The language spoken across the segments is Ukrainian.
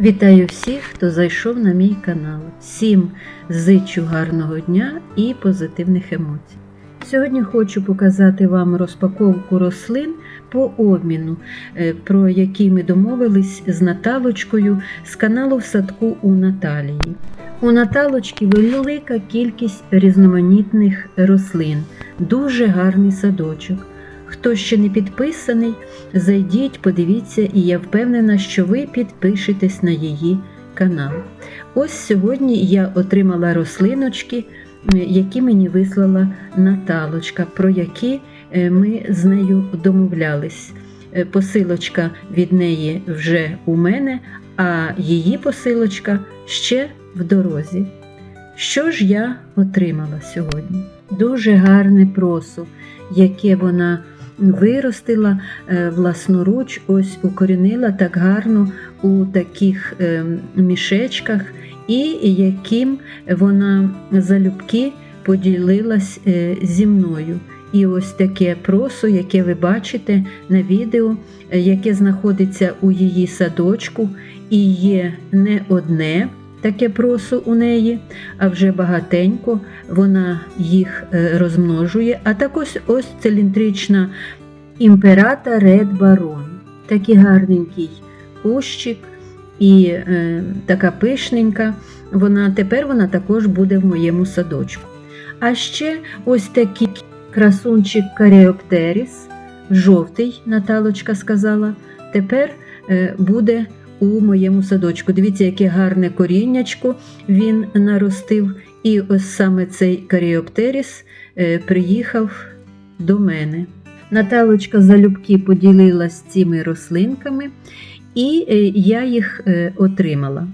Вітаю всіх, хто зайшов на мій канал. Всім зичу гарного дня і позитивних емоцій. Сьогодні хочу показати вам розпаковку рослин по обміну, е, про які ми домовились з Наталочкою з каналу в садку у Наталії. У Наталочки велика кількість різноманітних рослин, дуже гарний садочок. Хто ще не підписаний, зайдіть, подивіться, і я впевнена, що ви підпишетесь на її канал. Ось сьогодні я отримала рослиночки, які мені вислала Наталочка, про які е, ми з нею домовлялись. Е, Посилочка від неї вже у мене, а її посилочка ще в дорозі. Що ж я отримала сьогодні? Дуже гарне просо, яке вона виростила е, власноруч, ось укорінила так гарно у таких е, мішечках, і яким вона залюбки поділилась е, зі мною. І ось таке просо, яке ви бачите на відео, яке знаходиться у її садочку, і є не одне таке просо у неї, а вже багатенько вона їх е, розмножує. А також ось циліндрична імперата Ред Барон. Такий гарненький кущик і е, така пишненька. Вона тепер вона також буде в моєму садочку. А ще ось такий красунчик Каріоптеріс, жовтий, Наталочка сказала, тепер е, буде у моєму садочку. Дивіться, яке гарне коріннячко він наростив. І ось саме цей Каріоптеріс е, приїхав до мене. Наталочка залюбки поділилась цими рослинками, і е, я їх е, отримала.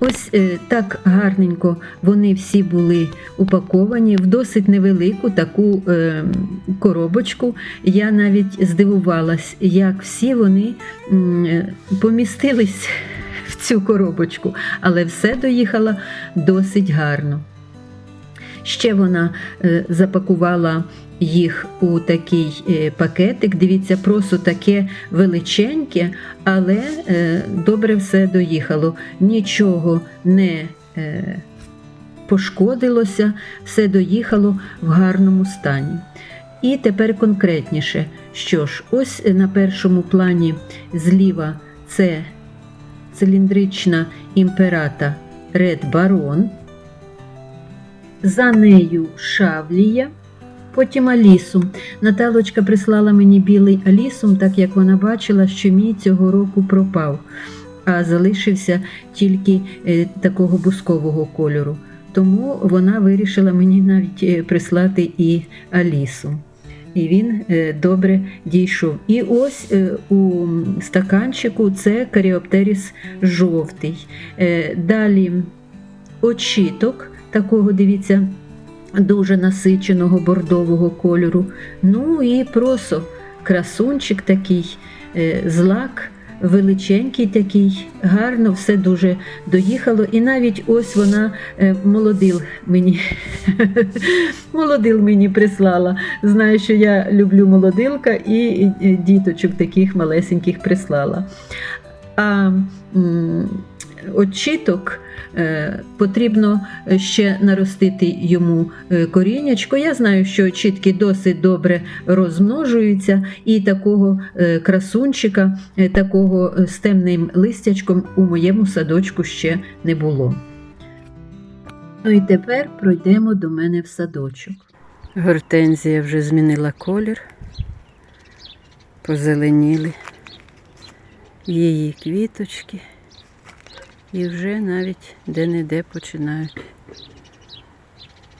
Ось е, так гарненько вони всі були упаковані в досить невелику таку е, коробочку. Я навіть здивувалась, як всі вони е, помістились в цю коробочку, але все доїхало досить гарно. Ще вона запакувала їх у такий е, пакетик. Дивіться, просто таке величеньке, але е, добре все доїхало. Нічого не е, пошкодилося, все доїхало в гарному стані. І тепер конкретніше, що ж, ось на першому плані зліва це циліндрична імперата Ред Барон. За нею шавлія, потім алісум. Наталочка прислала мені білий алісум, так як вона бачила, що мій цього року пропав, а залишився тільки е, такого бускового кольору. Тому вона вирішила мені навіть е, прислати і алісум. І він е, добре дійшов. І ось у стаканчику це каріоптеріс жовтий. Далі очіток такого, дивіться, дуже насиченого бордового кольору. Ну і просо, красунчик такий, е, злак. Величенький такий, гарно все дуже доїхало. І навіть ось вона е, молодил мені молодил мені прислала. Знаю, що я люблю молодилка і діточок таких малесеньких прислала. А очіток е, потрібно ще наростити йому е, коріннячко. Я знаю, що чітки досить добре розмножуються, і такого е, красунчика, такого з темним листячком у моєму садочку ще не було. Ну і тепер пройдемо до мене в садочок. Гортензія вже змінила колір, позеленіли її квіточки. І вже навіть де-не-де починають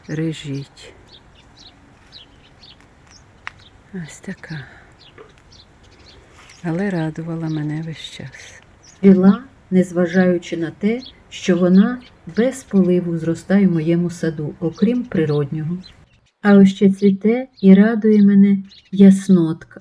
рижіть. Ось така. Але радувала мене весь час. Віла, незважаючи на те, що вона без поливу зростає в моєму саду, окрім природнього. А ось ще цвіте і радує мене яснотка.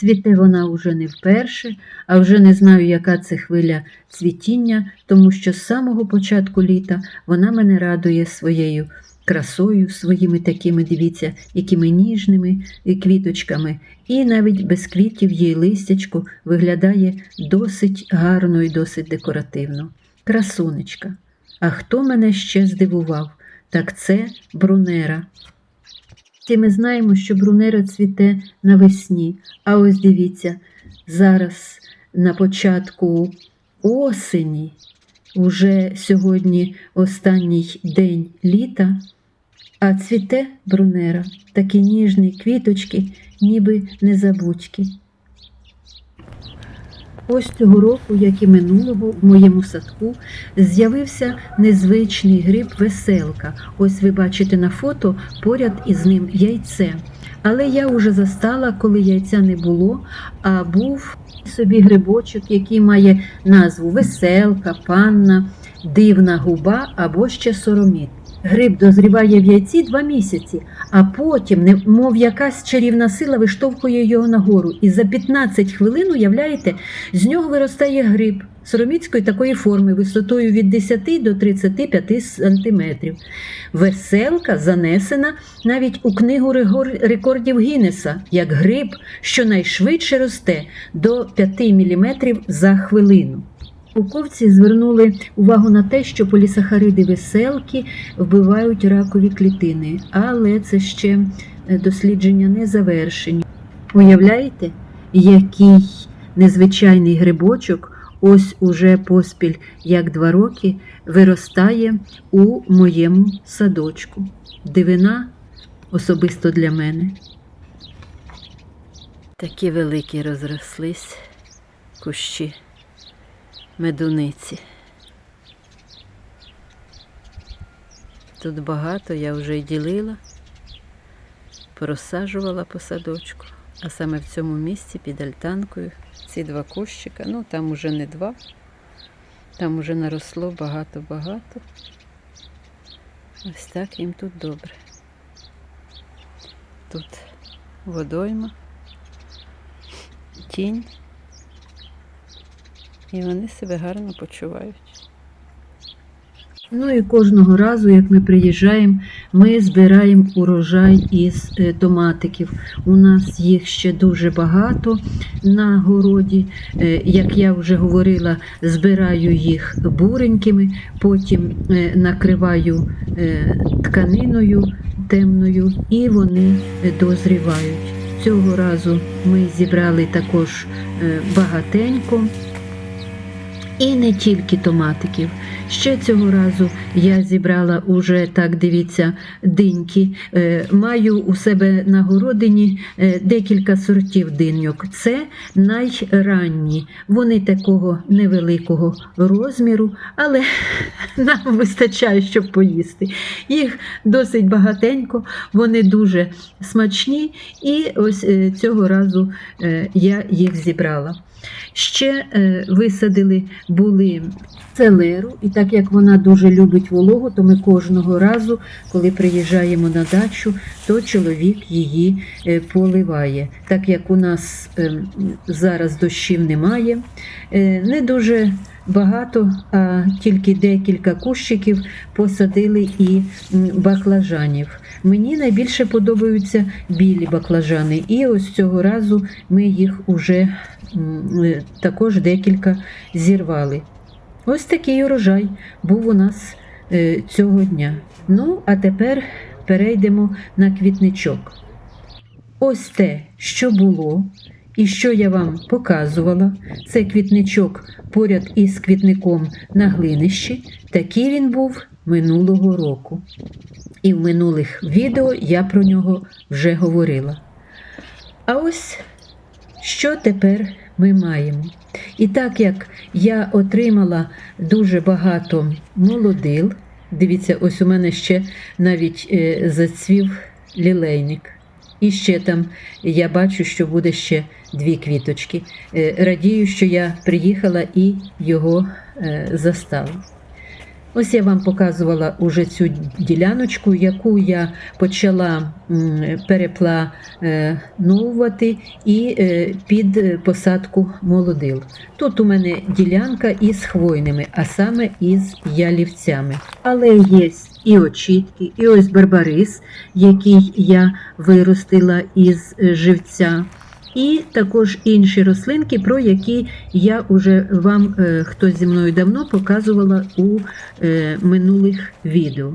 Цвіте вона уже не вперше, а вже не знаю, яка це хвиля цвітіння, тому що з самого початку літа вона мене радує своєю красою своїми такими, дивіться, якими ніжними квіточками. І навіть без квітів її листячко виглядає досить гарно і досить декоративно. Красунечка. А хто мене ще здивував? Так це брунера. Всі ми знаємо, що брунера цвіте навесні. А ось дивіться, зараз на початку осені, уже сьогодні останній день літа, а цвіте брунера, такі ніжні квіточки, ніби незабудьки. Ось цього року, як і минулого, в моєму садку з'явився незвичний гриб веселка. Ось ви бачите на фото поряд із ним яйце. Але я вже застала, коли яйця не було, а був собі грибочок, який має назву веселка, панна, дивна губа або ще сороміт. Гриб дозріває в яйці два місяці, а потім, немов якась чарівна сила, виштовхує його нагору. І за 15 хвилин, уявляєте, з нього виростає гриб сороміцької такої форми, висотою від 10 до 35 сантиметрів. Веселка занесена навіть у книгу рекордів Гіннеса, як гриб, що найшвидше росте до 5 мм за хвилину. Науковці звернули увагу на те, що полісахариди веселки вбивають ракові клітини, але це ще е, дослідження не завершені. Уявляєте, який незвичайний грибочок ось уже поспіль як два роки виростає у моєму садочку. Дивина особисто для мене. Такі великі розрослись кущі медуниці. Тут багато я вже й ділила, порозсаджувала по садочку, а саме в цьому місці під альтанкою ці два кущика, ну там уже не два, там уже наросло багато-багато. Ось так їм тут добре. Тут водойма, тінь. І вони себе гарно почувають. Ну і кожного разу, як ми приїжджаємо, ми збираємо урожай із е, томатиків. У нас їх ще дуже багато на городі. Е, Як я вже говорила, збираю їх буренькими, потім е, накриваю тканиною темною і вони дозрівають. Цього разу ми зібрали також багатенько. І не тільки томатиків. Ще цього разу я зібрала уже так, дивіться, диньки. Е, Маю у себе на городині е, декілька сортів диньок. Це найранні. Вони такого невеликого розміру, але нам вистачає, щоб поїсти. Їх досить багатенько, вони дуже смачні, і ось е, цього разу я їх зібрала. Ще е, висадили були селеру, і так як вона дуже любить вологу, то ми кожного разу, коли приїжджаємо на дачу, то чоловік її е, поливає. Так як у нас е, зараз дощів немає, е, не дуже багато, а тільки декілька кущиків посадили і баклажанів. Мені найбільше подобаються білі баклажани, і ось цього разу ми їх уже е, також декілька зірвали. Ось такий урожай був у нас е, цього дня. Ну, а тепер перейдемо на квітничок. Ось те, що було, і що я вам показувала, це квітничок поряд із квітником на глинищі. Такий він був минулого року. І в минулих відео я про нього вже говорила. А ось що тепер ми маємо? І так як я отримала дуже багато молодил, дивіться, ось у мене ще навіть е, зацвів лілейник. І ще там я бачу, що буде ще дві квіточки. Е, Радію, що я приїхала і його е, застала. Ось я вам показувала уже цю діляночку, яку я почала переплановувати і е, під посадку молодил. Тут у мене ділянка із хвойними, а саме із ялівцями. Але є і очітки, і ось барбарис, який я виростила із живця. І також інші рослинки, про які я вже вам, е, хтось зі мною давно показувала у е, минулих відео.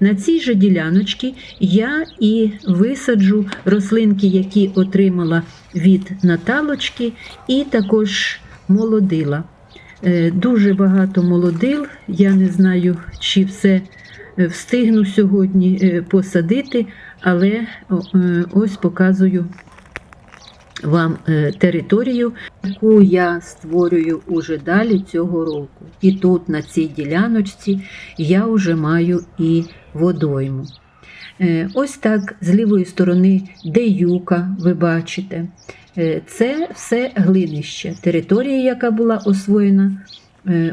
На цій же діляночці я і висаджу рослинки, які отримала від Наталочки, і також молодила. Е, Дуже багато молодил. Я не знаю, чи все встигну сьогодні посадити, але ось показую вам е, територію, яку я створюю уже далі цього року. І тут, на цій діляночці, я вже маю і водойму. Е, Ось так з лівої сторони, де юка, ви бачите. Е, Це все глинище, територія, яка була освоєна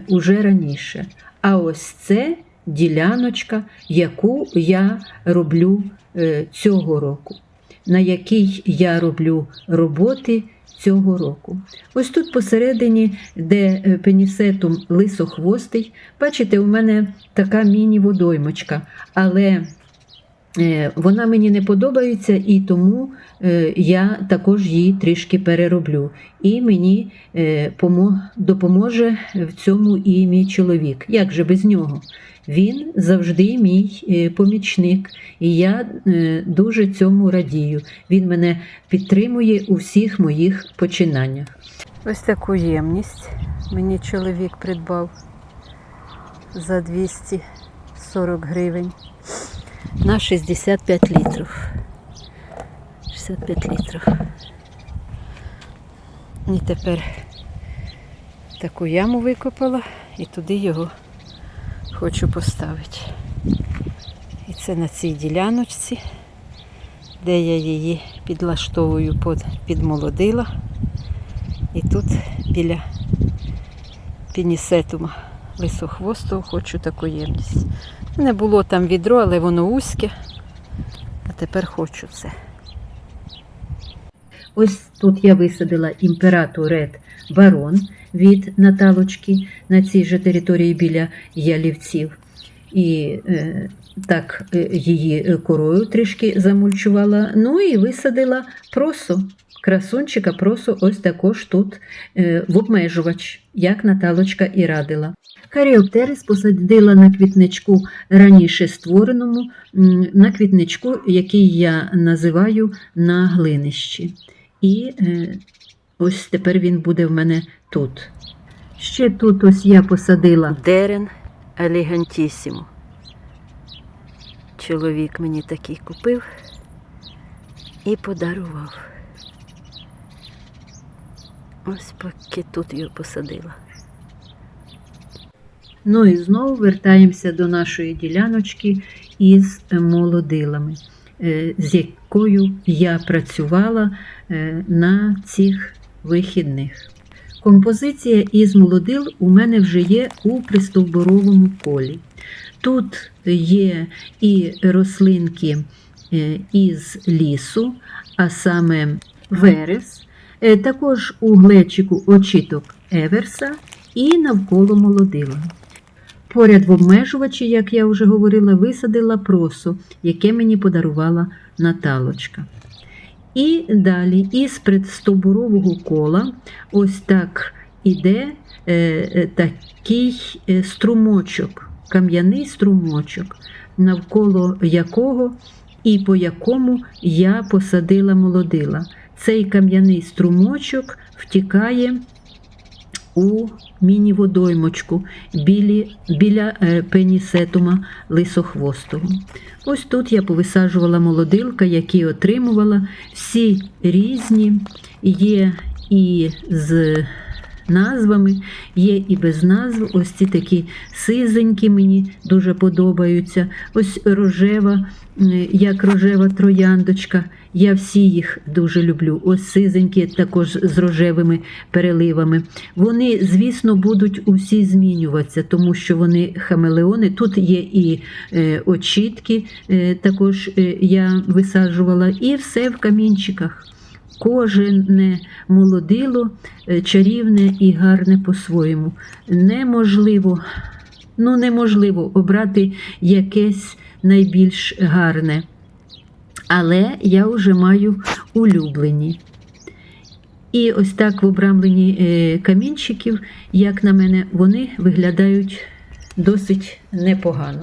уже раніше. А ось це діляночка, яку я роблю цього року, на якій я роблю роботи цього року. Ось тут посередині, де е, пенісетум лисохвостий, бачите, у мене така міні-водоймочка, але Е, Вона мені не подобається, і тому е, я також її трішки перероблю. І мені допоможе в цьому і мій чоловік. Як же без нього? Він завжди мій е, помічник, і я е, дуже цьому радію. Він мене підтримує у всіх моїх починаннях. Ось таку ємність мені чоловік придбав за 240 гривень на 65 літрів. 65 літрів. І тепер таку яму викопала і туди його хочу поставити. І це на цій діляночці, де я її підлаштовую під, підмолодила. І тут біля пінісетума лисохвостого хочу таку ємність. Не було там відро, але воно вузьке. А тепер хочу це. Ось тут я висадила імператор Ред Барон від Наталочки на цій же території біля ялівців. І е, так е, її корою трішки замульчувала. Ну і висадила просо. Красунчика просо ось також тут е, в обмежувач, як Наталочка і радила. Каріоптерис посадила на квітничку раніше створеному, на квітничку, який я називаю на глинищі. І е, ось тепер він буде в мене тут. Ще тут ось я посадила дерен елегантісімо. Чоловік мені такий купив і подарував. Ось поки тут його посадила. Ну і знову вертаємося до нашої діляночки із молодилами, е, з якою я працювала е, на цих вихідних. Композиція із молодил у мене вже є у пристовборовому колі. Тут є і рослинки е, із лісу, а саме верес, е, також у глечику очіток еверса і навколо молодила. Поряд в обмежувачі, як я вже говорила, висадила просо, яке мені подарувала Наталочка. І далі із предстобурового кола ось так іде е, е, такий е, струмочок, кам'яний струмочок, навколо якого і по якому я посадила молодила. Цей кам'яний струмочок втікає у міні-водоймочку біля е, пенісетума лисохвостого. Ось тут я повисаджувала молодилка, які отримувала. Всі різні, є і з назвами, є і без назв. Ось ці такі сизенькі мені дуже подобаються. Ось рожева, як рожева трояндочка. Я всі їх дуже люблю. Ось сизенькі, також з рожевими переливами. Вони, звісно, будуть усі змінюватися, тому що вони хамелеони. Тут є і е, очітки, е, також е, я висаджувала, і все в камінчиках. Кожне молодило чарівне і гарне по-своєму. Неможливо Ну, неможливо обрати якесь найбільш гарне. Але я вже маю улюблені. І ось так в обрамленні е, камінчиків, як на мене, вони виглядають досить непогано.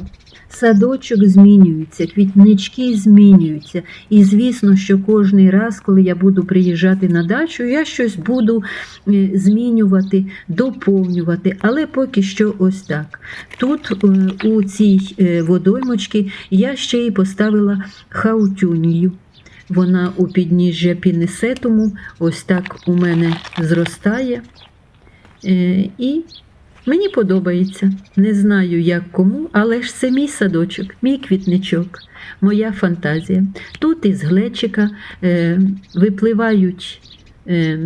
Садочок змінюється, квітнички змінюються. І звісно, що кожний раз, коли я буду приїжджати на дачу, я щось буду е, змінювати, доповнювати. Але поки що ось так. Тут е, у цій е, водоймочці я ще й поставила хаутюнію. Вона у підніжжя пінесетуму, ось так у мене зростає. І мені подобається. Не знаю, як кому, але ж це мій садочок, мій квітничок, моя фантазія. Тут із глечика е, випливають е,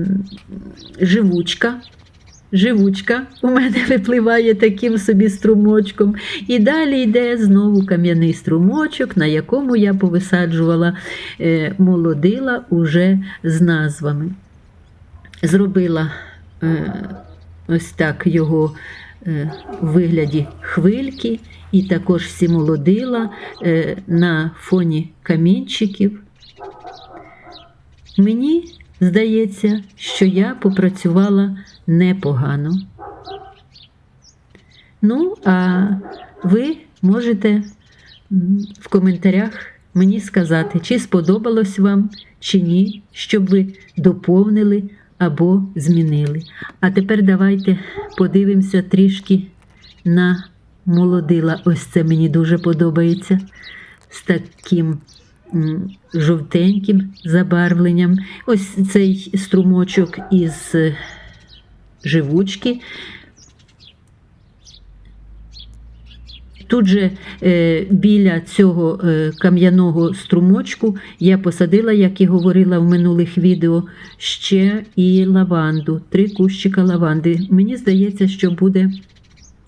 живучка. Живучка у мене випливає таким собі струмочком. І далі йде знову кам'яний струмочок, на якому я повисаджувала е, молодила уже з назвами. Зробила е, ось так його е, у вигляді хвильки, і також всі молодила е, на фоні камінчиків. Мені здається, що я попрацювала непогано. Ну, а ви можете в коментарях мені сказати, чи сподобалось вам, чи ні, щоб ви доповнили або змінили. А тепер давайте подивимося трішки на молодила. Ось це мені дуже подобається. З таким жовтеньким забарвленням. Ось цей струмочок із е, живучки. Тут же е, біля цього е, кам'яного струмочку я посадила, як і говорила в минулих відео, ще і лаванду, три кущика лаванди. Мені здається, що буде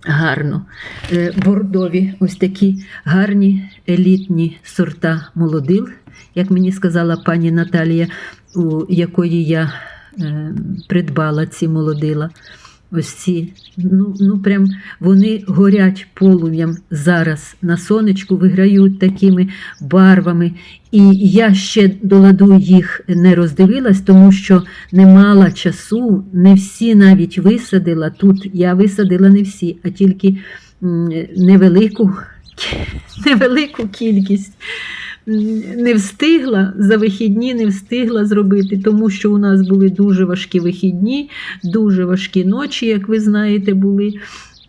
гарно. Е, бордові, ось такі гарні елітні сорта молодил, як мені сказала пані Наталія, у якої я придбала ці молодила. Ось ці, ну, ну прям вони горять полум'ям зараз на сонечку, виграють такими барвами. І я ще до ладу їх не роздивилась, тому що не мала часу, не всі навіть висадила. Тут я висадила не всі, а тільки невелику, невелику кількість. Не встигла за вихідні, не встигла зробити, тому що у нас були дуже важкі вихідні, дуже важкі ночі, як ви знаєте, були.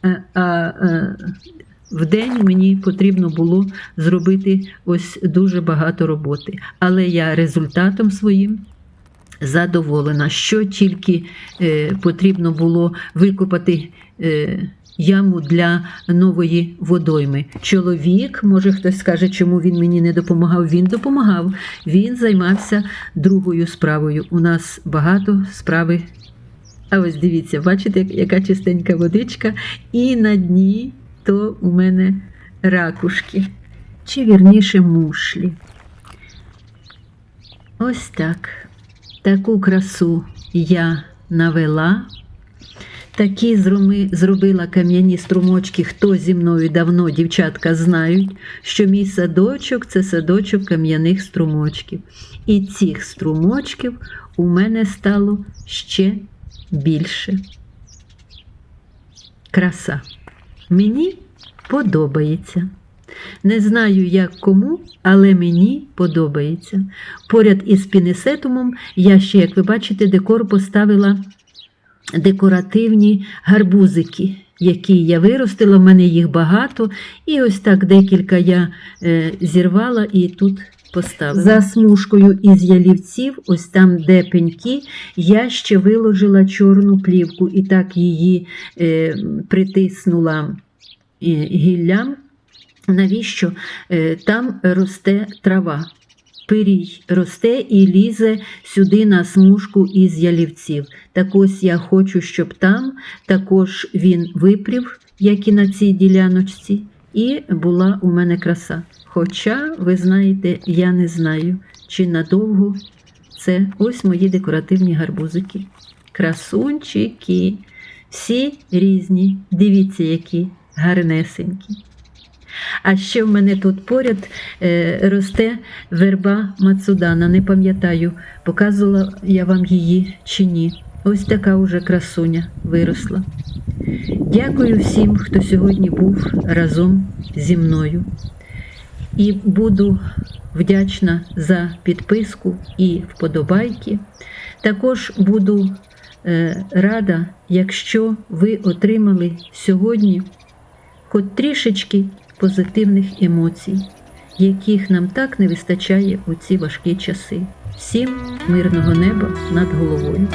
Е, А, а в день мені потрібно було зробити ось дуже багато роботи. Але я результатом своїм задоволена, що тільки е, потрібно було викопати. Е, Яму для нової водойми. Чоловік, може хтось скаже, чому він мені не допомагав. Він допомагав. Він займався другою справою. У нас багато справи. А ось дивіться, бачите, яка чистенька водичка, і на дні то у мене ракушки, чи вірніше мушлі. Ось так. Таку красу я навела. Такі зруми- зробила кам'яні струмочки, хто зі мною давно, дівчатка, знають, що мій садочок це садочок кам'яних струмочків. І цих струмочків у мене стало ще більше. Краса. Мені подобається. Не знаю, як кому, але мені подобається. Поряд із пінесетумом я ще, як ви бачите, декор поставила декоративні гарбузики, які я виростила. В мене їх багато. І ось так декілька я е, зірвала і тут поставила. За смужкою із ялівців, ось там, де пеньки, я ще виложила чорну плівку і так її е, притиснула е, гіллям. Навіщо? Там росте трава. Пирій росте і лізе сюди на смужку із ялівців. Так ось я хочу, щоб там також він випрів, як і на цій діляночці, і була у мене краса. Хоча, ви знаєте, я не знаю, чи надовго це ось мої декоративні гарбузики. Красунчики, всі різні. Дивіться, які гарнесенькі. А ще в мене тут поряд е, росте верба Мацудана. Не пам'ятаю, показувала я вам її чи ні. Ось така уже красуня виросла. Дякую всім, хто сьогодні був разом зі мною. І буду вдячна за підписку і вподобайки. Також буду е, рада, якщо ви отримали сьогодні хоч трішечки позитивних емоцій, яких нам так не вистачає у ці важкі часи. Всім мирного неба над головою.